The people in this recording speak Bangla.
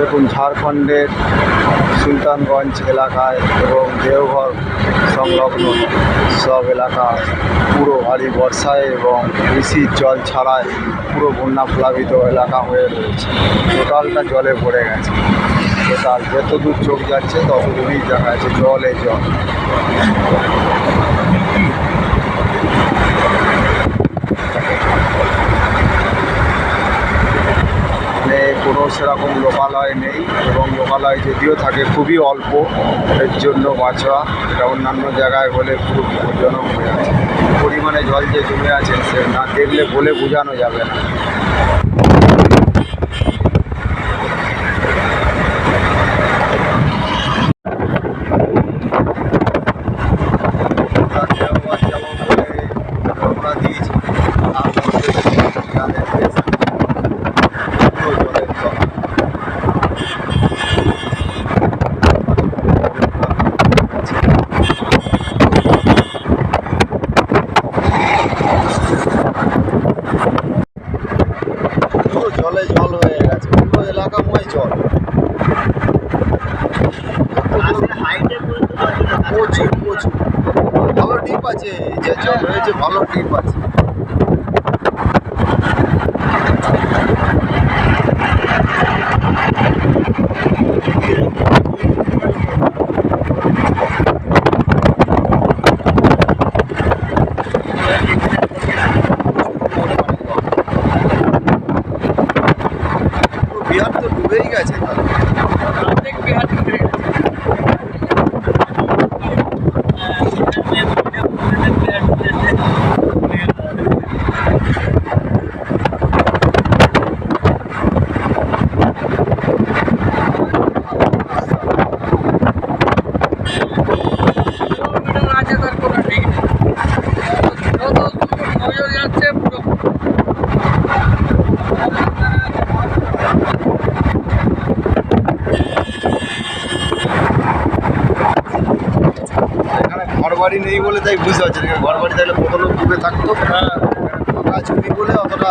দেখুন, ঝাড়খণ্ডের সুলতানগঞ্জ এলাকায় এবং দেওঘর সংলগ্ন সব এলাকা পুরো ভারী বর্ষায় এবং বৃষ্টির জল ছাড়ায় পুরো বন্যা প্লাবিত এলাকা হয়ে রয়েছে। টোটালটা জলে ভরে গেছে। টোটাল যত দূর চোখ যাচ্ছে, ততদূরই দেখা যাচ্ছে জলে জল। কোনো সেরকম লোকালয় নেই এবং লোকালয় যদিও থাকে খুবই অল্প, এর জন্য বাঁচা এটা অন্যান্য জায়গায় হলে খুব বিপজ্জনক হয়ে আছে। পরিমাণে জল যে জমে আছে, সে না দেখলে বলে বোঝানো যাবে না। ভালো ডিপ আছে যে জল হয়েছে ভালো ডিপ আছে। বিহার তো ডুবেই গেছে তাহলে আছে তার কোনো ঠিক নেই যত নজর যাচ্ছে পুরো এখানে ঘর বাড়ি নেই বলে তাই বুঝতে পারছি ঘর বাড়ি তাহলে লোক ডুবে থাকতো। হ্যাঁ। ফাঁকা ছবি বলে অতটা